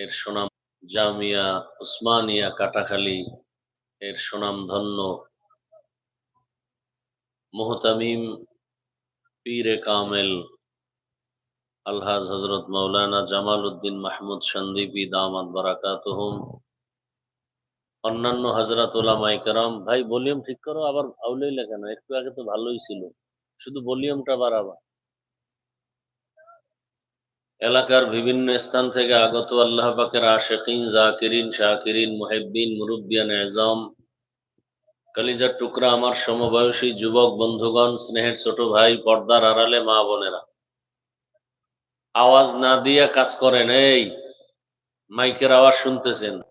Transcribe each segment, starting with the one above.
এর সুনাম জামিয়া উসমানিয়া কাটাখালী, এর সুনাম ধন্য মুহতামিম পীরে কামেল, আলহাজ হজরত মৌলানা জামাল উদ্দিন মাহমুদ সন্দীপী দামাত বারাকাতহুম। অন্যান্য হজরত ওলামাই কারাম, ভাই, ভলিউম ঠিক করো, আবার আউলেই লেখা না একটু আগে তো ভালোই ছিল। শুধু ভলিউমটা বাড়াবা। এলাকার বিভিন্ন স্থান থেকে আগত আল্লাহ পাকের আশেকিন, জাকিরিন, শাকিরিন, মুহেব্বিন, মুরব্বিয়ান, এজম, কালিজার টুকরা আমার সমবয়সী যুবক বন্ধুগণ, স্নেহের ছোট ভাই, পর্দার আড়ালে মা বোনেরা। আওয়াজ না দিয়ে কাজ করেন, এই, মাইকের আওয়াজ শুনতেছেন।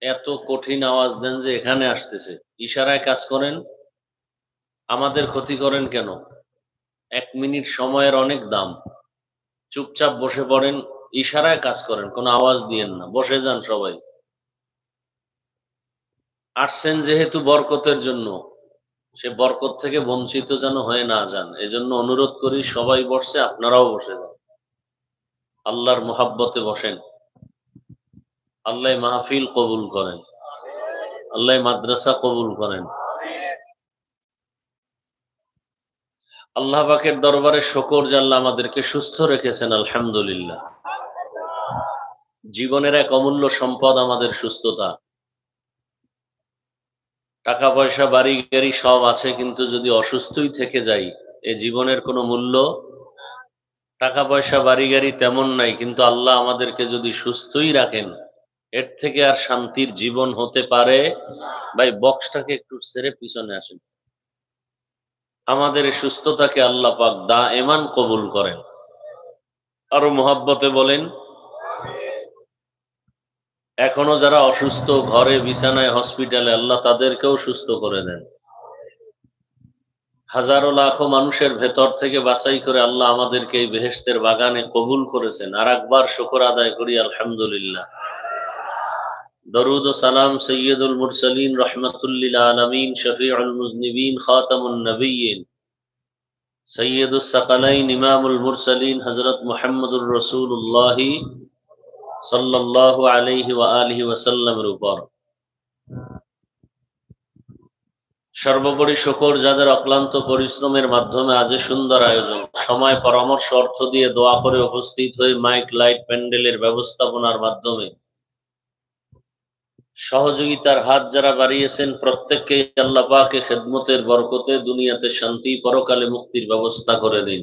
এত কঠিন আওয়াজ দেন যে এখানে আসতেছে। ইশারায় কাজ করেন? আমাদের ক্ষতি করেন কেন? এক মিনিট সময়ের অনেক দাম। চুপচাপ বসে পড়েন, ইশারায় কাজ করেন, কোনো আওয়াজ দিয়েন না, বসে যান সবাই। আসছেন যেহেতু বরকতের জন্য, সে বরকত থেকে বঞ্চিত যেন হয়ে না যান, এজন্য অনুরোধ করি সবাই বসছে, আপনারাও বসে যান। আল্লাহর মোহাব্বতে বসেন। আল্লাহ মাহফিল কবুল করেন। আল্লাহ মাদ্রাসা কবুল করেন। আল্লাহ পাকের দরবারে শকর জাল্লা আমাদেরকে সুস্থ রেখেছেন, আলহামদুলিল্লাহ। জীবনের এক অমূল্য সম্পদ আমাদের সুস্থতা। টাকা, পয়সা, বাড়ি, গাড়ি সব আছে, কিন্তু যদি অসুস্থই থেকে যাই, এ জীবনের কোনো মূল্য? টাকা, পয়সা, বাড়ি, গাড়ি তেমন নাই, কিন্তু আল্লাহ আমাদেরকে যদি সুস্থই রাখেন, এর থেকে আর শান্তির জীবন হতে পারে? ভাই বক্সটাকে একটু সেরে পিছনে আসেন। আমাদের সুস্থতাকে আল্লাহ পাক দা এমান কবুল করেন। আরও মোহাব্বতে বলেন, এখনও যারা অসুস্থ ঘরে, বিছানায়, হসপিটালে, আল্লাহ তাদেরকেও সুস্থ করে দেন। হাজারো লাখো মানুষের ভেতর থেকে বাছাই করে আল্লাহ আমাদেরকে এই বেহেস্তের বাগানে কবুল করেছেন। আর একবার শুকর আদায় করি, আলহামদুলিল্লাহ। দরুদ ও সালাম সৈয়দুল মুরসালিন রহমতুল্লিল আলমিন, শফিউল মুজনিবিন, খাতামুন নবীন সৈয়দুল সকালাইন, ইমামুল মুরসালিন হজরত মোহাম্মদুর রসুল্লাহ সাল্লাল্লাহু আলাইহি ওয়া আলিহি ওয়াসাল্লামের উপর। সর্বোপরি শকর যাদের অক্লান্ত পরিশ্রমের মাধ্যমে আজ সুন্দর আয়োজন। সময় পরামর্শ, অর্থ দিয়ে দোয়া করে উপস্থিত হয়ে মাইক, লাইট, প্যান্ডেলের ব্যবস্থাপনার মাধ্যমে সহযোগিতার হাত যারা বাড়িয়েছেন প্রত্যেককে আল্লাহ পাকে খেদমতের বরকতে দুনিয়াতে শান্তি, পরকালে মুক্তির ব্যবস্থা করে দিন।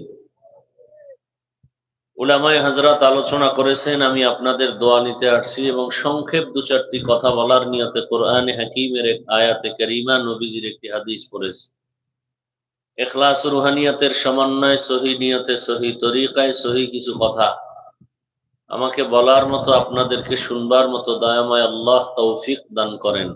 উলামাই হাজরাত আলোচনা করেছেন, আমি আপনাদের দোয়া নিতে আসছি এবং সংক্ষেপ দু চারটি কথা বলার নিয়তে কোরআনে হাকিমের এক আয়াতে করিমা নবীজির একটি হাদিস পড়েছি। এখলাস রুহানিয়াতের সমন্বয়, সহি নিয়তে, সহি তরিকায় সহি কিছু কথা আমাকে বলার মতো, আপনাদেরকে শুনবার মতো দয়াময় আল্লাহ তৌফিক দান করেন।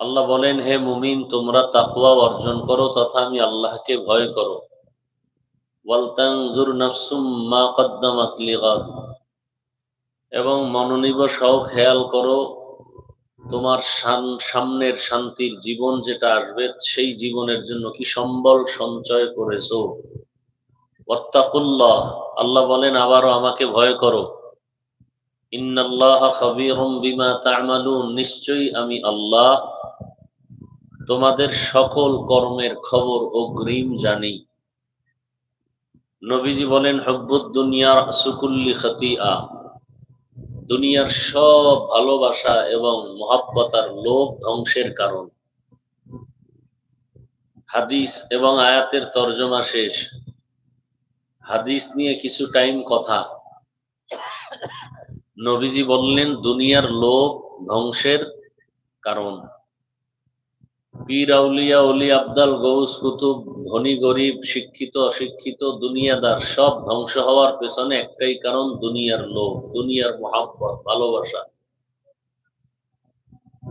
আল্লাহ বলেন, হে মুমিন, তোমরা তাকওয়া অর্জন করো, তথা আমি আল্লাহকে ভয় করো। এবং মনোনিবেশ হও খেয়াল করো তোমার সামনের শান্তির জীবন যেটা আসবে, সেই জীবনের জন্য কি সম্বল সঞ্চয় করেছ? আল্লাহ বলেন, আবারও আমাকে ভয় করো। ইন্নাল্লাহ নিশ্চয়ই আমি আল্লাহ। তোমাদের সকল কর্মের খবর অগ্রিম জানি। নবীজি বলেন, হব্বুদ দুনিয়া সুকুল্লি খাতিয়া দুনিয়ার সব ভালোবাসা এবং মহাব্বতার লোভ ধ্বংসের কারণ। হাদিস এবং আয়াতের তর্জমা শেষ। হাদিস নিয়ে কিছু টাইম কথা। নবীজি বললেন, দুনিয়ার লোভ ধ্বংসের কারণ। পীর আউলিয়া অলি আবদাল গৌস কুতুব ধনী, গরিব, শিক্ষিত, অশিক্ষিত, দুনিয়াদার সব ধ্বংস হওয়ার পেছনে একটাই কারণ, দুনিয়ার লোভ, দুনিয়ার মহাব্বত, ভালোবাসা।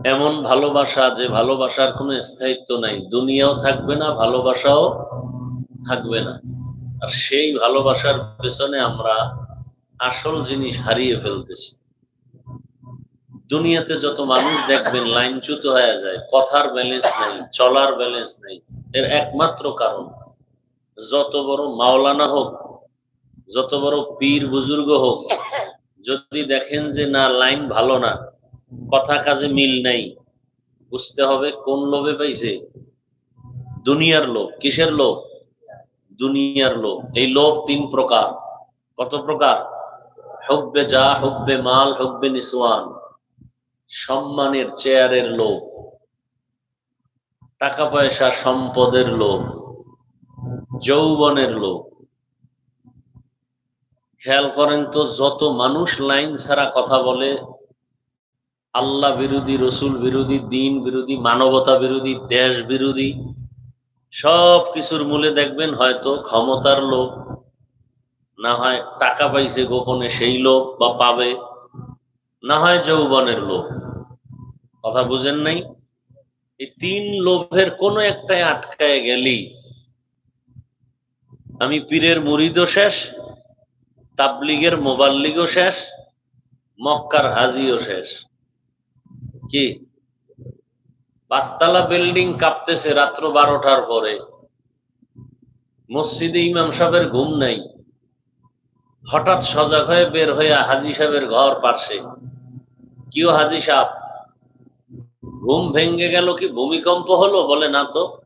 এমন ভালোবাসা যে ভালোবাসার কোনো স্থায়িত্ব নাই। দুনিয়াও থাকবে না, ভালোবাসাও থাকবে না। আর সেই ভালোবাসার পেছনে আমরা আসল জিনিস হারিয়ে ফেলতেছি। দুনিয়াতে যত মানুষ দেখবেন, লাইনচ্যুত হয়ে যায়, কথার ব্যালেন্স নাই, চলার ব্যালেন্স নাই। এর একমাত্র কারণ, যত বড় মাওলানা হোক, যত বড় পীর বুজুর্গ হোক, যদি দেখেন যে না, লাইন ভালো না, কথা কাজে মিল নাই, বুঝতে হবে কোন লোভে পাইছে। দুনিয়ার লোভ, কিসের লোভ? দুনিয়ার লোভ। এই লোভ তিন প্রকার। কত প্রকার? হব্বে যা, হব্বে মাল, হব্বে নিসওয়ান। সম্মানের, চেয়ারের লোভ। টাকা পয়সা সম্পদের লোভ, যৌবনের লোভ। খেয়াল করেন তো, যত মানুষ লাইন ছাড়া কথা বলে, আল্লাহ বিরোধী, রসুল বিরোধী, দিন বিরোধী, মানবতা বিরোধী, দেশ বিরোধী, সব কিছুর মূলে দেখবেন হয়তো ক্ষমতার লোক না হয় টাকা পাইছে গোপনে সেই লোক বা পাবে, না হয় যৌবনের লোক কথা বুঝেন নাই? এই তিন লোভের কোনো একটাই আটকায় গেলি আমি পীরের মুরিদও শেষ, তাবলিগের মোবাল্লিগও শেষ, মক্কার হাজিও শেষ। কি? পাঁচতলা বিল্ডিং কাঁপতেছে রাত্র বারোটার পরে। মসজিদে ইমাম সাহেবের ঘুম নাই। হঠাৎ সজাগ হয়ে বের হয়ে হাজি সাহেবের ঘর পার্শ্বে কিও হাজি সাহেব? ঘুম ভেঙে গেল কি ভূমিকম্প হলো? বলে না তো।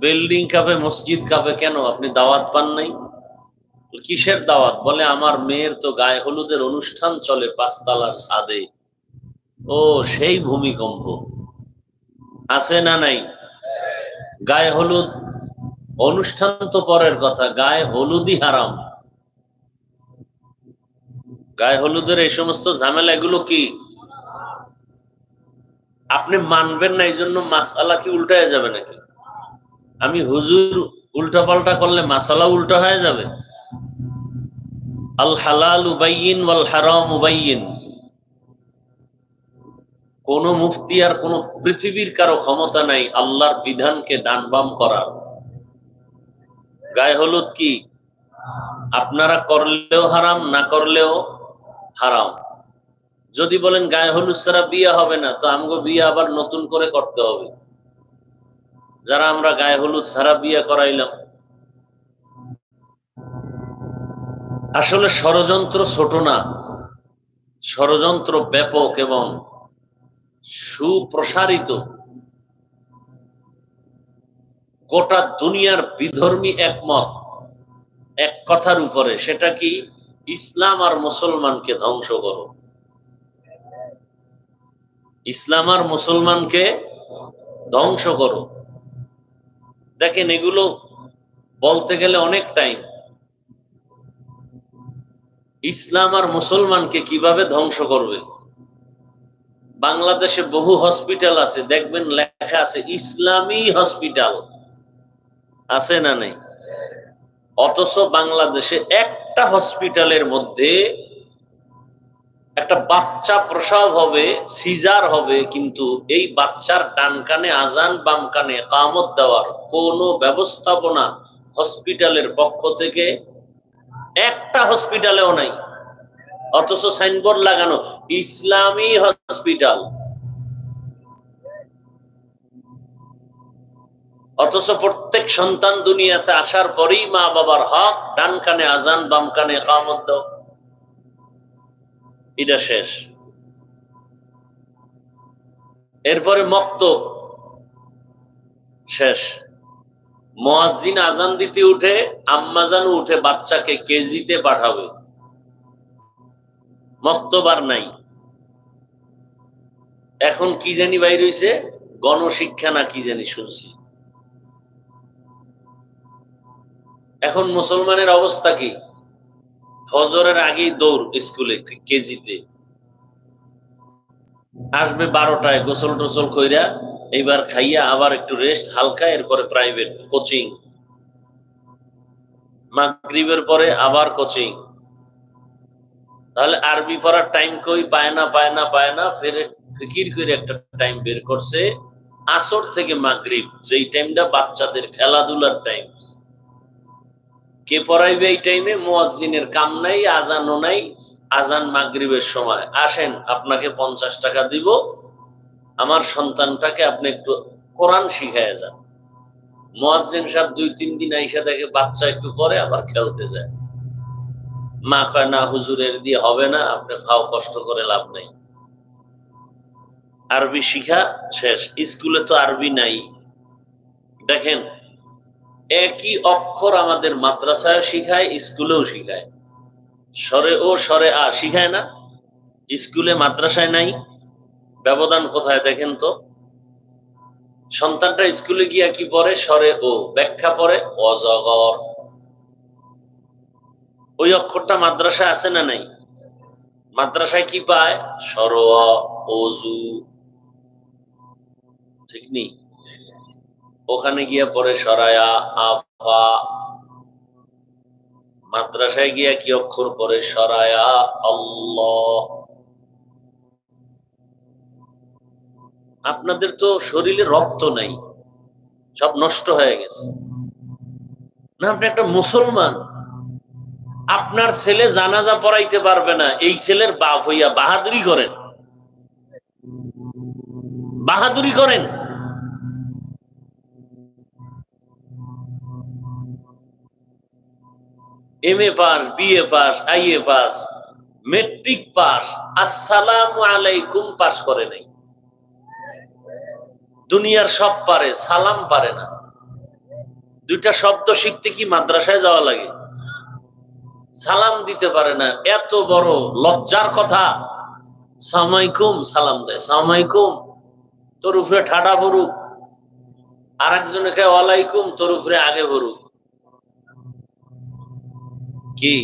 বিল্ডিং কাঁপে, মসজিদ কাঁপে কেন? আপনি দাওয়াত পান নাই? কিসের দাওয়াত? বলে, আমার মেয়ের তো গায়ে হলুদের অনুষ্ঠান চলে পাঁচতলার ছাদে। ও, সেই ভূমিকম্প। আছে না নাই? গায়ে হলুদ, অনুষ্ঠান তো পরের কথা। গায়ে হলুদই হারাম। গায়ে হলুদের এই সমস্ত ঝামেলা এগুলো কি আপনি মানবেন না এই জন্য মাসালা কি উল্টায় যাবে নাকি? আমি হুজুর উল্টা পাল্টা করলে মাসালা উল্টা হয়ে যাবে? আল হালাল উবাইন ওয়াল হারাম উবাইন কোন মুফতি আর কোন পৃথিবীর কারও ক্ষমতা নাই আল্লাহর বিধানকে ডান বাম করার। গায়ে হলুদ কি? আপনারা করলেও হারাম, না করলেও হারাম। যদি বলেন গায়ে হলুদ ছাড়া বিয়ে হবে না, তো আমগো বিয়ে আবার নতুন করে করতে হবে। যারা আমরা গায়ে হলুদ ছাড়া বিয়ে করাইলাম। আসলে ষড়যন্ত্র ছোট না, ষড়যন্ত্র ব্যাপক এবং সুপ্রসারিত। গোটা দুনিয়ার বিধর্মী একমত এক কথার উপরে, সেটা কি ইসলাম আর মুসলমানকে ধ্বংস করো। ইসলাম আর মুসলমানকে ধ্বংস করো। দেখেন, এগুলো বলতে গেলে অনেক টাইম ইসলাম আর মুসলমানকে কীভাবে ধ্বংস করবে? বাংলাদেশে বহু হসপিটাল আছে, দেখবেন লেখা আছে, ইসলামী হসপিটাল আছে না নেই? অথচ বাংলাদেশে একটা হসপিটালের মধ্যে একটা বাচ্চা প্রসব হবে, সিজার হবে, কিন্তু এই বাচ্চার ডান কানে আজান, বাম কানে কামত দেওয়ার কোনো ব্যবস্থাপনা হসপিটালের পক্ষ থেকে একটা হসপিটালেও নাই। অথচ সাইনবোর্ড লাগানো, ইসলামী হসপিটাল। অথচ প্রত্যেক সন্তান দুনিয়াতে আসার পরেই মা বাবার হক, ডান কানে আজান, বাম কানে কামত দাও এটা শেষ। এরপরে মক্ত শেষ। মোয়াজিন আজান দিতে উঠে আম্মাজান উঠে বাচ্চাকে কেজিতে পাঠাবে। মক্তবার নাই। এখন কি জানি বাইর হয়েছে গণশিক্ষা না কি জানি শুনছি। এখন মুসলমানের অবস্থা কি? ফজরের আগেই দৌড় স্কুলে, কেজিতে। আসবে বারোটায় গোসল টোসল কইরা, এইবার খাইয়া আবার একটু রেস্ট হালকা, এরপরে প্রাইভেট কোচিং মাগরিবের পরে আবার কোচিং তাহলে আরবি পড়ার টাইম কই? পায় না পায় না পায় না, ফের ফিকির করে একটা টাইম বের করছে। আসর থেকে মাগরিব, যেই টাইমটা বাচ্চাদের খেলাধুলার টাইম কে পড়াইবে এই টাইমে মোয়াজিনের কাম নাই, আজানও নাই, আজান মাগরিবের সময়। আসেন, আপনাকে পঞ্চাশ টাকা দিব। আমার সন্তানটাকে আপনি একটু কোরআন শিখায় যান। মোয়াজ্জিন সাহেব দুই, তিন দিন আইসা দেখে বাচ্চা একটু পরে আবার খেলতে যায়। মা কয়, না হুজুরের দিয়ে হবে না, আপনি খাও, কষ্ট করে লাভ নাই। আরবি শিখা শেষ। স্কুলে তো আরবি নাই। দেখেন একই অক্ষর আমাদের মাদ্রাসায় শিখায়, স্কুলেও শিখায়। সরে ও সরে আ শিখায় না, স্কুলে মাদ্রাসায় নাই। ব্যবধান কোথায় দেখেন তো? সন্তানটা স্কুলে গিয়া কি পড়ে? সরে ও, ব্যাখ্যা পড়ে অজগর ওই অক্ষরটা মাদ্রাসায় আছে না নাই? মাদ্রাসায় কি পায়? সরোয়া অজু ঠিক নেই? ওখানে গিয়া পরে সরায়া আফা। মাদ্রাসায় গিয়া কি অক্ষর পরে সরায়া আল্লাহ। আপনাদের তো শরীরে রক্ত নাই, সব নষ্ট হয়ে গেছে। না, আপনি একটা মুসলমান, আপনার ছেলে জানাজা পড়াইতে পারবে না, এই ছেলের বাপ হইয়া বাহাদুরি করেন। বাহাদুরি করেন। M A pass B A pass I A pass matric pass আসসালাম আলাইকুম পাস করে নাই। দুনিয়ার সব পারে, সালাম পারে না। দুইটা শব্দ শিখতে কি মাদ্রাসায় যাওয়া লাগে? সালাম দিতে পারে না, এত বড় লজ্জার কথা। সামাইকুম সালাম দেয় সামাইকুম তোর উপরে ঠাডা ভরুক আর একজনকে ওয়ালাইকুম, তোর উপরে আগে ভরুক কি?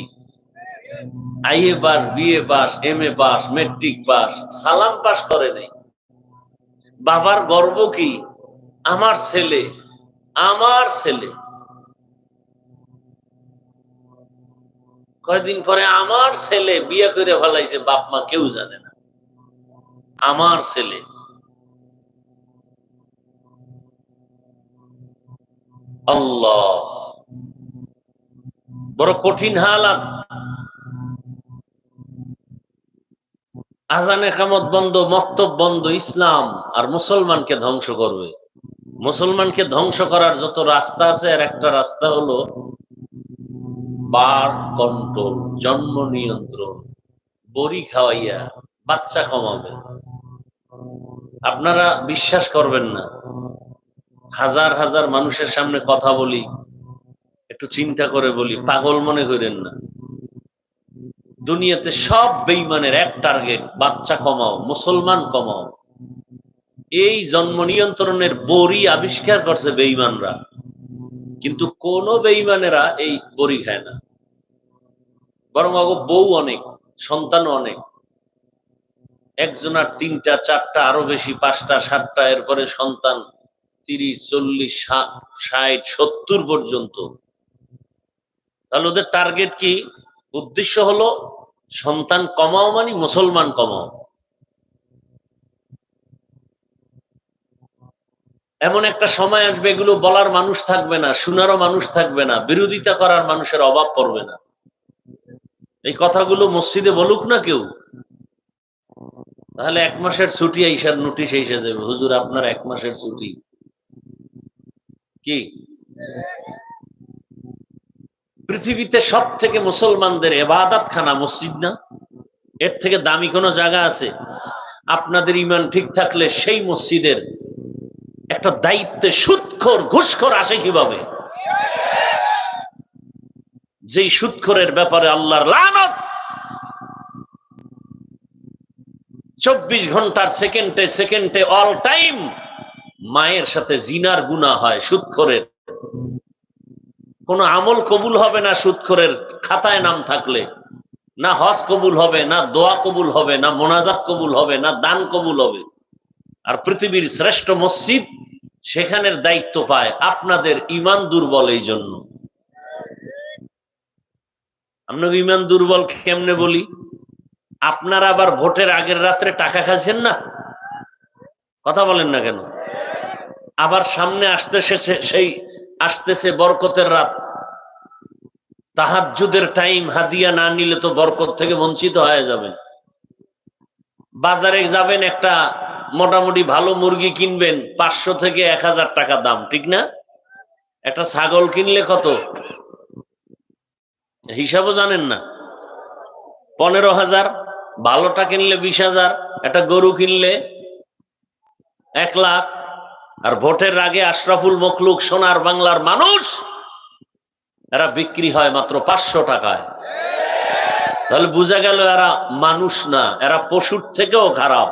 Pass pass M A pass matric pass সালাম পাস করে নেই। বাবার গর্ব কি? আমার ছেলে আমার ছেলে। কয়দিন পরে আমার ছেলে বিয়ে করে ফেলাইছে, বাপ মা কেউ জানে না। আমার ছেলে। আল্লাহ। বড় কঠিন হালাত। আজানে কামত বন্ধ, মক্তব বন্ধ, ইসলাম আর মুসলমানকে ধ্বংস করবে। মুসলমানকে ধ্বংস করার যত রাস্তা আছে আর একটা রাস্তা হলো বার কন্ট্রোল, জন্ম নিয়ন্ত্রণ, বড়ি খাওয়াইয়া বাচ্চা কমাবে। আপনারা বিশ্বাস করবেন না। হাজার হাজার মানুষের সামনে কথা বলি একটু চিন্তা করে বলি, পাগল মনে করেন না। দুনিয়াতে সব বেইমানের এক টার্গেট বাচ্চা কমাও, মুসলমান কমাও। এই জন্ম নিয়ন্ত্রণের বড়ি আবিষ্কার করছে বেইমানরা। কিন্তু কোন বেইমানেরা এই বড়ি খায় না। বরং অগ বউ অনেক, সন্তান অনেক। একজনার তিনটা, চারটা, আরও বেশি, পাঁচটা, সাতটা, এরপরে সন্তান তিরিশ, চল্লিশ ষাট, সত্তর পর্যন্ত। তাহলে ওদের টার্গেট কি? উদ্দেশ্য হলো সন্তান কমাও মানে মুসলমান কমাও। এমন একটা সময় আসবে এগুলো বলার মানুষ থাকবে না, শোনারও মানুষ থাকবে না, বিরোধিতা করার মানুষের অভাব পড়বে না। এই কথাগুলো মসজিদে বলুক না কেউ। তাহলে এক মাসের ছুটি এইসার নোটিশ এসে যাবে। হুজুর, আপনার এক মাসের ছুটি। কি? পৃথিবীতে সব থেকে মুসলমানদের এবাদাত খানা মসজিদ না? এর থেকে দামি কোন জায়গা আছে? আপনাদের ইমান ঠিক থাকলে সেই মসজিদের একটা দায়িত্বে সুৎখর, ঘুষখর আসে কীভাবে? যেই সুৎখরের ব্যাপারে আল্লাহর লানত। চব্বিশ ঘণ্টার সেকেন্ডে সেকেন্ডে অল টাইম মায়ের সাথে জিনার গুণা হয় সুৎখরের। কোন আমল কবুল হবে না সুৎখরের খাতায় নাম থাকলে। না হজ কবুল হবে, না দোয়া কবুল হবে, না মোনাজাত কবুল হবে, না দান কবুল হবে। আর পৃথিবীর শ্রেষ্ঠ মসজিদ সেখানের দায়িত্ব পায় আপনাদের ইমান দুর্বল এই জন্য। আপনাকে ইমান দুর্বল কেমনে বলি? আপনারা আবার ভোটের আগের রাত্রে টাকা খাচ্ছেন না? কথা বলেন না কেন? আবার সামনে আসতেছে, সেই আসতেছে বরকতের রাত। তাহাজুদের টাইম হাদিয়া না নিলে তো বরকত থেকে বঞ্চিত হয়ে যাবেন বাজারে যাবেন, একটা মোটামুটি ভালো মুরগি কিনবেন, পাঁচশো থেকে এক হাজার টাকা দাম, ঠিক না? একটা ছাগল কিনলে কত? হিসাবও জানেন না। পনেরো হাজার, ভালোটা কিনলে বিশ হাজার, একটা গরু কিনলে এক লাখ, আর ভোটের আগে আশরাফুল মখলুক, সোনার বাংলার মানুষ এরা বিক্রি হয় মাত্র পাঁচশো টাকায়। তাহলে বোঝা গেল এরা মানুষ না, এরা পশুর থেকেও খারাপ।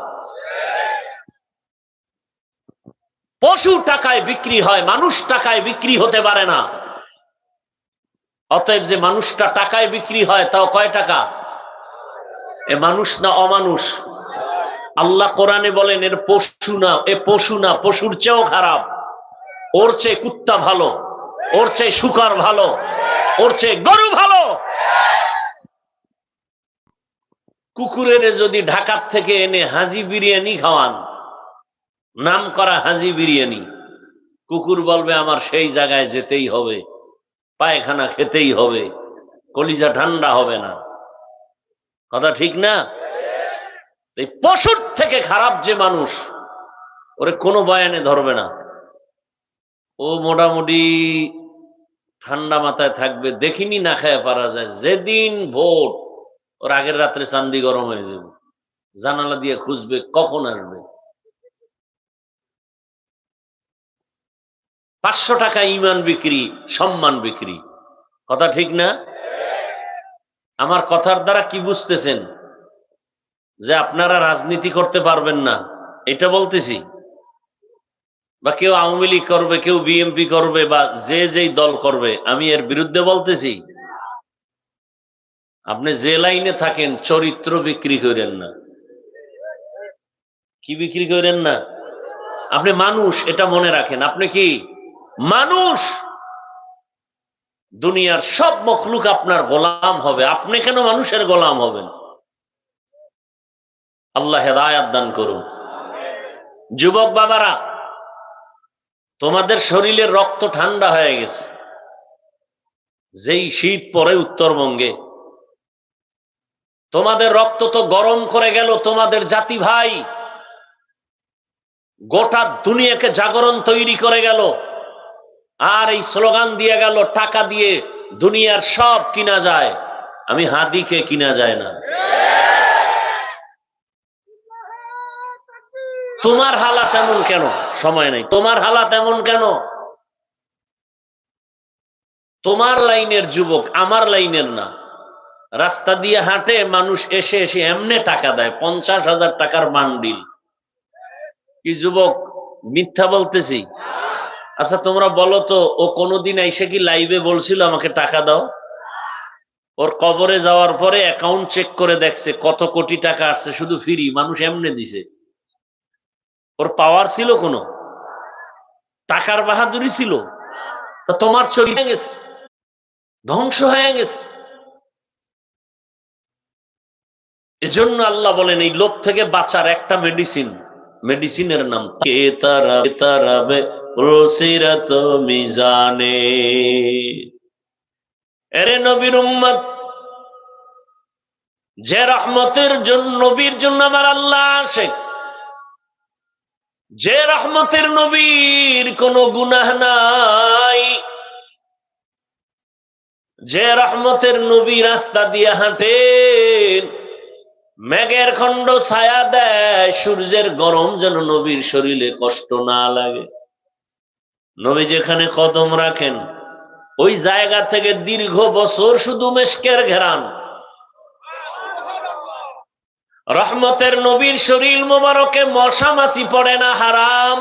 পশু টাকায় বিক্রি হয়, মানুষ টাকায় বিক্রি হতে পারে না। অতএব যে মানুষটা টাকায় বিক্রি হয়, তাও কয় টাকা? এ মানুষ না অমানুষ? আল্লাহ কোরআনে বলেন, এর পশু না, এ পশু না, পশুর চেয়েও খারাপ। ওর চেয়ে কুত্তা ভালো। ওর চেয়ে শুকার ভালো, ওর চেয়ে গরু ভালো। কুকুরের যদি ঢাকার থেকে এনে হাজি বিরিয়ানি খাওয়ান, নাম করা হাজি বিরিয়ানি, কুকুর বলবে, আমার সেই জায়গায় যেতেই হবে, পায়খানা খেতেই হবে, কলিজা ঠান্ডা হবে না। কথা ঠিক না? এই পশুর থেকে খারাপ যে মানুষ, ওরে কোনো বয়ানে ধরবে না। ও মোটামুটি ঠান্ডা মাথায় থাকবে, দেখিনি না খায় পারা যায়। যেদিন ভোট ওর আগের রাত্রে চান্দি গরম হয়ে যাবে। জানালা দিয়ে খুঁজবে, কখন আসবে। পাঁচশো টাকা ইমান বিক্রি, সম্মান বিক্রি। কথা ঠিক না? আমার কথার দ্বারা কি বুঝতেছেন? যে আপনারা রাজনীতি করতে পারবেন না। এটা বলতেছি। বা কেউ আওয়ামী লীগ করবে, কেউ বিএমপি করবে বা যে যেই দল করবে, আমি এর বিরুদ্ধে বলতেছি। আপনি যে লাইনে থাকেন, চরিত্র বিক্রি করেন না। কি বিক্রি করেন না? আপনি মানুষ, এটা মনে রাখেন। আপনি কি? মানুষ! দুনিয়ার সব মখলুক আপনার গোলাম হবে। আপনি কেন মানুষের গোলাম হবেন? আল্লাহ হেদায়াত দান করুন। যুবক বাবারা তোমাদের শরীরের রক্ত ঠান্ডা হয়ে গেছে। যেই শীত পরে উত্তরবঙ্গে। তোমাদের রক্ত তো গরম করে গেল, তোমাদের জাতি ভাই। গোটা দুনিয়াকে জাগরণ তৈরি করে গেল। আর এই স্লোগান দিয়ে গেল, টাকা দিয়ে দুনিয়ার সব কিনা যায়। আমি হাদিকে কিনা যায় না। তোমার হালাত এমন কেন? সময় নাই। তোমার হালাত এমন কেন? তোমার লাইনের যুবক আমার লাইনের না। রাস্তা দিয়ে হাঁটে মানুষ এসে এসে এমনে টাকা দেয়, পঞ্চাশ হাজার টাকার বান্ডিল। কি যুবক, মিথ্যা বলতেছি? আচ্ছা তোমরা বলো তো, ও কোনোদিন এসে কি লাইভে বলছিল আমাকে টাকা দাও? ওর কবরে যাওয়ার পরে অ্যাকাউন্ট চেক করে দেখছে, কত কোটি টাকা আসছে, শুধু ফ্রি মানুষ এমনে দিছে। ওর পাওয়ার ছিল কোনো? টাকার বাহাদুরি ছিল? তা তোমার চলে গেছে। ধ্বংস হয়ে গেছে। এজন্য আল্লাহ বলেন, এই লোক থেকে বাঁচার একটা মেডিসিন মেডিসিনের নাম মিজানে। এরে নবীর উম্মত, যে রহমতের জন্য, নবীর জন্য আমার আল্লাহ আসে। যে রহমতের নবীর কোনো গুনাহ নাই। যে রহমতের নবী রাস্তা দিয়ে হাঁটেন, মেঘের খণ্ড ছায়া দেয়, সূর্যের গরম যেন নবীর শরীরে কষ্ট না লাগে। নবী যেখানে কদম রাখেন, ওই জায়গা থেকে দীর্ঘ বছর শুধু মেশকের ঘেরান। রহমতের নবীর শরীর মোবারকে মশা মাছি পড়ে না হারাম।